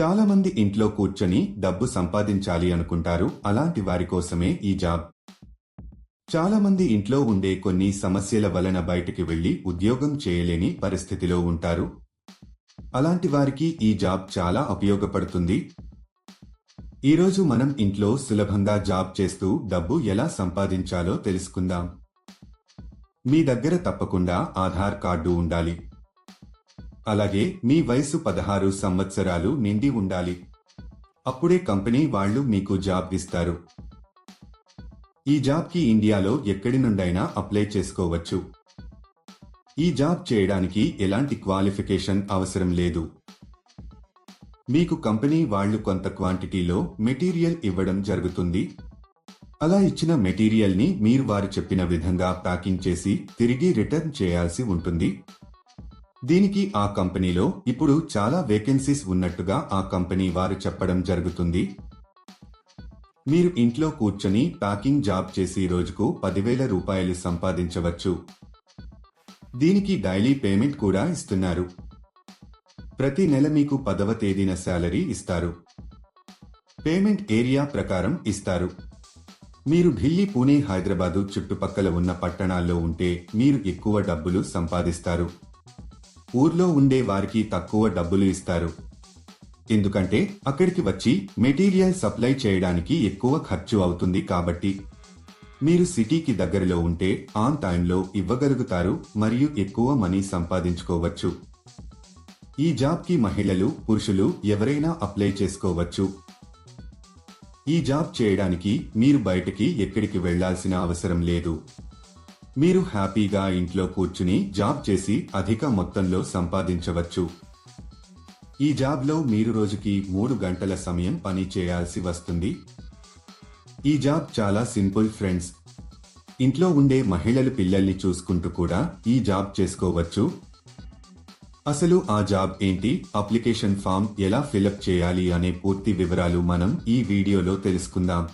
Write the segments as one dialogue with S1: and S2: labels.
S1: చాలా మంది ఇంట్లో కూర్చొని డబ్బు సంపాదించాలి అనుకుంటారు. అలాంటి వారి కోసమే ఈ జాబ్. చాలా మంది ఇంట్లో ఉండే కొన్ని సమస్యల వలన బయటికి వెళ్ళి ఉద్యోగం చేయలేని పరిస్థితిలో ఉంటారు. అలాంటి వారికి ఈ జాబ్ చాలా ఉపయోగపడుతుంది. ఈరోజు మనం ఇంట్లో సులభంగా జాబ్ చేస్తూ డబ్బు ఎలా సంపాదించాలో తెలుసుకుందాం. మీ దగ్గర తప్పకుండా ఆధార్ కార్డు ఉండాలి. అలాగే మీ వయసు పదహారు సంవత్సరాలు నిండి ఉండాలి. అప్పుడే కంపెనీ వాళ్ళు మీకు జాబ్ ఇస్తారు. ఈ జాబ్కి ఇండియాలో ఎక్కడి నుండైనా అప్లై చేసుకోవచ్చు. ఈ జాబ్ చేయడానికి ఎలాంటి క్వాలిఫికేషన్ అవసరం లేదు. మీకు కంపెనీ వాళ్ళు కొంత క్వాంటిటీలో మెటీరియల్ ఇవ్వడం జరుగుతుంది. అలా ఇచ్చిన మెటీరియల్ని మీరు వారు చెప్పిన విధంగా ప్యాకింగ్ చేసి తిరిగి రిటర్న్ చేయాల్సి ఉంటుంది. దీనికి ఆ కంపెనీలో ఇప్పుడు చాలా వేకెన్సీస్ ఉన్నట్టుగా ఆ కంపెనీ వారు చెప్పడం జరుగుతుంది. మీరు ఇంట్లో కూర్చొని ప్యాకింగ్ జాబ్ చేసి రోజుకు పదివేల రూపాయలు సంపాదించవచ్చు. దీనికి డైలీ పేమెంట్ కూడా ఇస్తున్నారు. ప్రతి నెల మీకు పదవ తేదీన శాలరీ ఇస్తారు. పేమెంట్ ఏరియా ప్రకారం ఇస్తారు. మీరు ఢిల్లీ పూణే హైదరాబాదు చుట్టుపక్కల ఉన్న పట్టణాల్లో ఉంటే మీరు ఎక్కువ డబ్బులు సంపాదిస్తారు. ఊర్లో ఉండే వారికి తక్కువ డబ్బులు ఇస్తారు. ఎందుకంటే అక్కడికి వచ్చి మెటీరియల్ సప్లై చేయడానికి ఎక్కువ ఖర్చు అవుతుంది కాబట్టి. మీరు సిటీకి దగ్గరలో ఉంటే ఆన్ టైంలో ఇవ్వగలుగుతారు మరియు ఎక్కువ మనీ సంపాదించుకోవచ్చు. ఈ జాబ్కి మహిళలు పురుషులు ఎవరైనా అప్లై చేసుకోవచ్చు. ఈ జాబ్ చేయడానికి మీరు బయటికి ఎక్కడికి వెళ్ళాల్సిన అవసరం లేదు. మీరు హ్యాపీగా ఇంట్లో కూర్చుని జాబ్ చేసి అధిక మొత్తంలో సంపాదించవచ్చు. ఈ జాబ్లో మీరు రోజుకి మూడు గంటల సమయం పని చేయాల్సి వస్తుంది. ఈ జాబ్ చాలా సింపుల్ ఫ్రెండ్స్. ఇంట్లో ఉండే మహిళలు పిల్లల్ని చూసుకుంటూ కూడా ఈ జాబ్ చేసుకోవచ్చు. అసలు ఆ జాబ్ ఏంటి? అప్లికేషన్ ఫామ్ ఎలా ఫిలప్ చేయాలి? అనే పూర్తి వివరాలు మనం ఈ వీడియోలో తెలుసుకుందాం.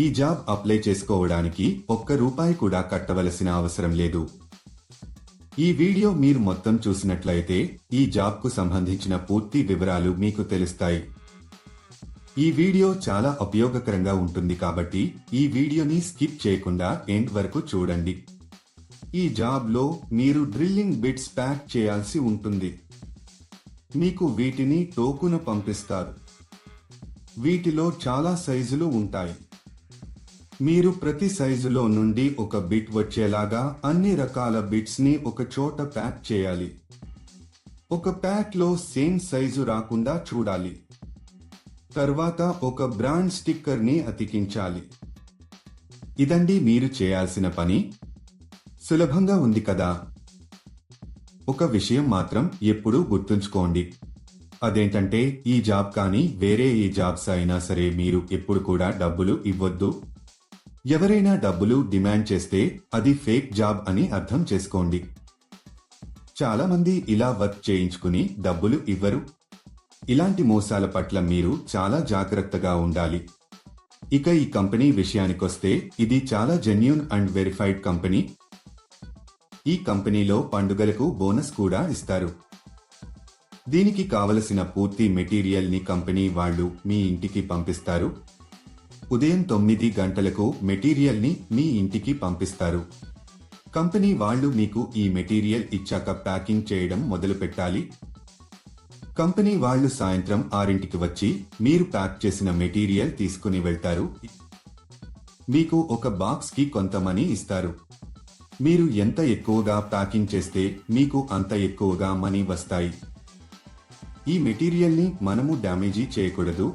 S1: ఈ జాబ్ అప్లై చేసుకోవడానికి ఒక్క రూపాయి కూడా కట్టవలసిన అవసరం లేదు. ఈ వీడియో మీరు మొత్తం చూసినట్లయితే ఈ జాబ్కు సంబంధించిన పూర్తి వివరాలు మీకు తెలుస్తాయి. ఈ వీడియో చాలా ఉపయోగకరంగా ఉంటుంది కాబట్టి ఈ వీడియోని స్కిప్ చేయకుండా ఎండ్ వరకు చూడండి. ఈ జాబ్లో మీరు డ్రిల్లింగ్ బిట్స్ ప్యాక్ చేయాల్సి ఉంటుంది. మీకు వీటిని టోకున పంపిస్తారు. వీటిలో చాలా సైజులు ఉంటాయి. మీరు ప్రతి సైజులో నుండి ఒక బిట్ వచ్చేలాగా అన్ని రకాల బిట్స్ని ఒక చోట ప్యాక్ చేయాలి. ఒక ప్యాక్లో సేమ్ సైజు రాకుండా చూడాలి. తర్వాత ఒక బ్రాండ్ స్టిక్కర్ని అతికించాలి. ఇదండి మీరు చేయాల్సిన పని. సులభంగా ఉంది కదా? ఒక విషయం మాత్రం ఎప్పుడూ గుర్తుంచుకోండి. అదేంటంటే ఈ జాబ్ కానీ వేరే ఏ జాబ్స్ అయినా సరే మీరు ఎప్పుడు కూడా డబ్బులు ఇవ్వద్దు. ఎవరైనా డబ్బులు డిమాండ్ చేస్తే అది ఫేక్ జాబ్ అని అర్థం చేసుకోండి. చాలామంది ఇలా వర్క్ చేయించుకుని డబ్బులు ఇవ్వరు. ఇలాంటి మోసాల పట్ల మీరు చాలా జాగ్రత్తగా ఉండాలి. ఇక ఈ కంపెనీ విషయానికొస్తే ఇది చాలా జెన్యున్ అండ్ వెరిఫైడ్ కంపెనీ. ఈ కంపెనీలో పండుగలకు బోనస్ కూడా ఇస్తారు. దీనికి కావలసిన పూర్తి మెటీరియల్ని కంపెనీ వాళ్ళు మీ ఇంటికి పంపిస్తారు. ఉదయం తొమ్మిది గంటలకు మెటీరియల్ని మీ ఇంటికి పంపిస్తారు. కంపెనీ వాళ్ళు మీకు ఈ మెటీరియల్ ఇచ్చాక ప్యాకింగ్ చేయడం మొదలు పెట్టాలి కంపెనీ వాళ్ళు సాయంత్రం ఆరింటికి వచ్చి మీరు ప్యాక్ చేసిన మెటీరియల్ తీసుకుని వెళ్తారు. మీకు ఒక బాక్స్కి కొంత మనీ ఇస్తారు. మీరు ఎంత ఎక్కువగా ప్యాకింగ్ చేస్తే మీకు అంత ఎక్కువగా మనీ వస్తాయి. ఈ మెటీరియల్ని మనము డ్యామేజీ చేయకూడదు.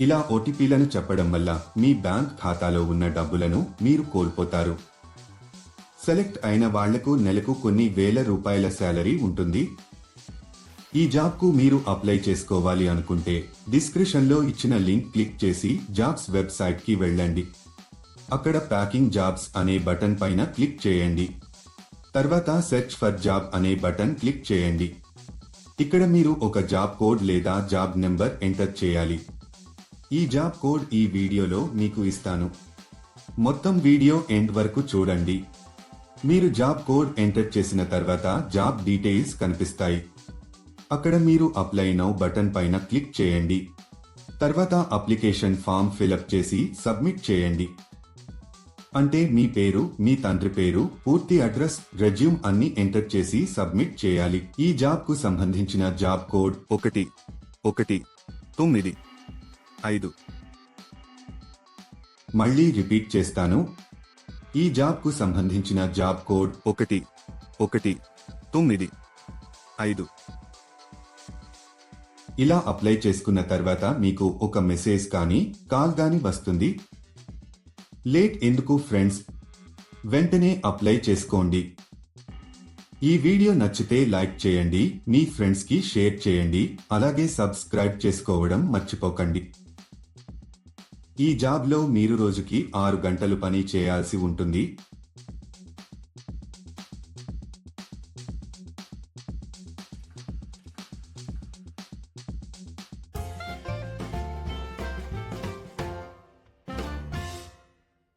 S1: ఇలా ఓటీపీలను చెప్పడం వల్ల మీ బ్యాంక్ ఖాతాలో ఉన్న డబ్బులను మీరు కోల్పోతారు. సెలెక్ట్ అయిన వాళ్ళకు నెలకు కొన్ని వేల రూపాయల శాలరీ ఉంటుంది. ఈ జాబ్కు మీరు అప్లై చేసుకోవాలి అనుకుంటే డిస్క్రిప్షన్లో ఇచ్చిన లింక్ క్లిక్ చేసి జాబ్స్ వెబ్సైట్కి వెళ్ళండి. అక్కడ ప్యాకింగ్ జాబ్స్ అనే బటన్ పైన క్లిక్ చేయండి. తర్వాత సెర్చ్ ఫర్ జాబ్ అనే బటన్ క్లిక్ చేయండి. ఇక్కడ మీరు ఒక జాబ్ కోడ్ లేదా జాబ్ నెంబర్ ఎంటర్ చేయాలి. ఈ జాబ్ కోడ్ ఈ వీడియోలో మీకు ఇస్తాను. మొత్తం వీడియో ఎండ్ వరకు చూడండి. మీరు జాబ్ కోడ్ ఎంటర్ చేసిన తర్వాత జాబ్ డీటెయిల్స్ కనిపిస్తాయి. అక్కడ మీరు అప్లై నౌ బటన్ పైన క్లిక్ చేయండి. తర్వాత అప్లికేషన్ ఫామ్ ఫిలప్ చేసి సబ్మిట్ చేయండి. అంటే మీ పేరు మీ తండ్రి పేరు పూర్తి అడ్రస్ రెజ్యూమ్ అన్ని ఎంటర్ చేసి సబ్మిట్ చేయాలి. ఈ జాబ్కు సంబంధించిన జాబ్ కోడ్
S2: ఒకటి ఒకటి తొమ్మిది ఐదు.
S1: మళ్ళీ రిపీట్ చేస్తాను. ఈ జాబ్కు సంబంధించిన జాబ్ కోడ్
S2: ఒకటి ఒకటి తొమ్మిది ఐదు.
S1: ఇలా అప్లై చేసుకున్న తర్వాత మీకు ఒక మెసేజ్ కానీ కాల్ కానీ వస్తుంది. లేట్ ఎందుకు ఫ్రెండ్స్? వెంటనే అప్లై చేసుకోండి. ఈ వీడియో నచ్చితే లైక్ చేయండి మీ ఫ్రెండ్స్కి షేర్ చేయండి అలాగే సబ్స్క్రైబ్ చేసుకోవడం మర్చిపోకండి. ఈ జాబ్లో మీరు రోజుకి ఆరు గంటలు పని చేయాల్సి ఉంటుంది.